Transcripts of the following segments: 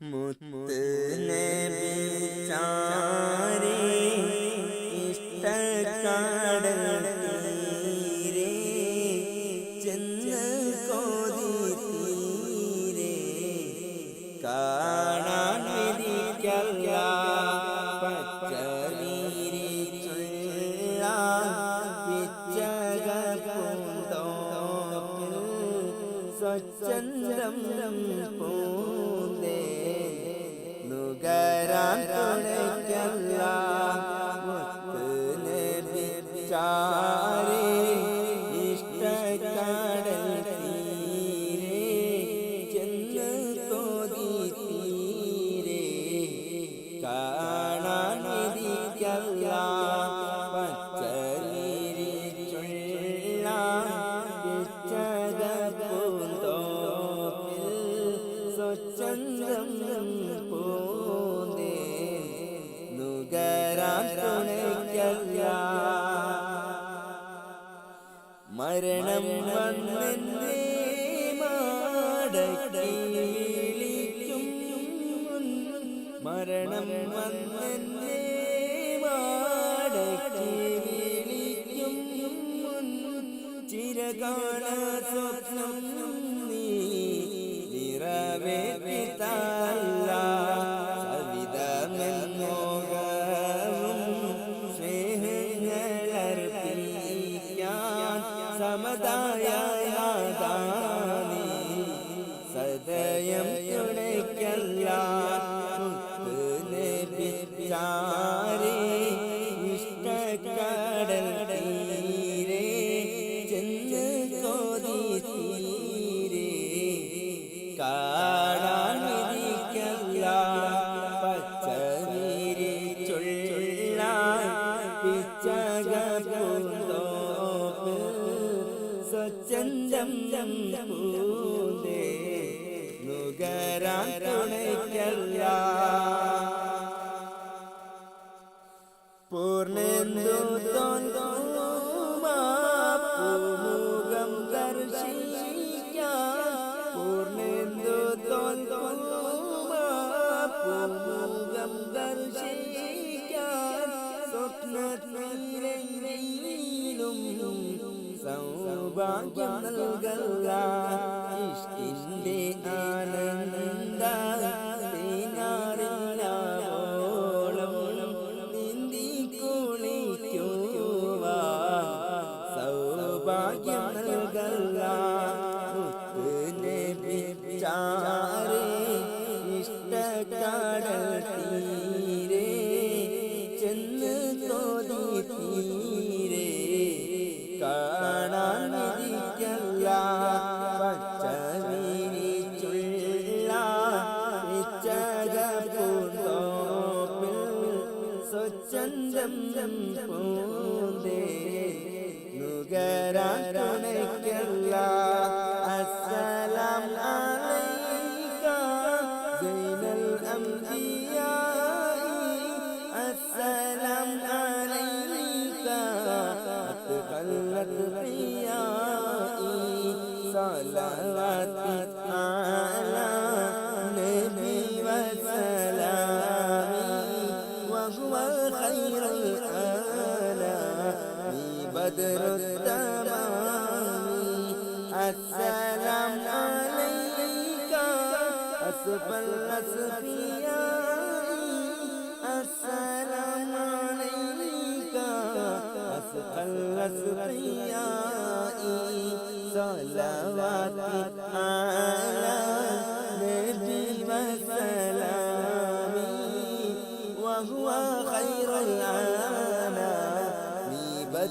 മുത്ത് ചാരേ ഇഷ്ടക്കാടൽ തീരെ ചെന്ന് കോതി തീരെ കാണാൻ വിധിക്കല്ല. സ്വച്ഛന്തം പൂന്തേ നുകരാൻ തുണയ്ക്കല്ല മുത്ത് നബി ചാരേ നുകരാൻ തുണയ്ക്കല്ല മരണം വന്നെന്നേ മരണം വന്നെന്നേ മാടക്കി വിളിക്കും ചിരകാല സ്വപ്നം നീ നിറവേറ്റിത്തല്ല സമതായ സദയം തുണയ്ക്കല്ല മുത്ത് ഇഷ്ടക്കടൽ തീരെ ചെന്ന് കോതി തീരെ. കാണാൻ സ്വച്ഛന്തം പൂന്തേ നുകരാൻ തുണയ്ക്കല്ല സൗഭാഗ്യം നൽകുക ഇഷ്ടിന്റെ ആനന്ദ ോളം നീന്തി തീരെ ചെന്ന് തോതി തീരേ കാണാൻ ചന്തം പോന്തേ നുകരാൻ തുണയ്ക്കല്ല അസ്സലാം അലൈക സൈനൽ അംബിയായി അസ്സലാം അലൈക അത്ഖല്ലൽ റിയായി സലവാത്തി അലാ بدر التمام السلام عليك أسف الأسفياء. السلام عليك أسف الأسفياء. صلوات على نبي وسلامي وهو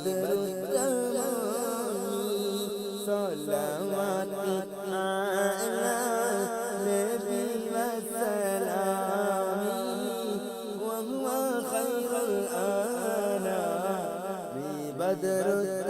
بدر الدوي صلواتك على نبي السلام. وهو خير الآلام بدر الدوي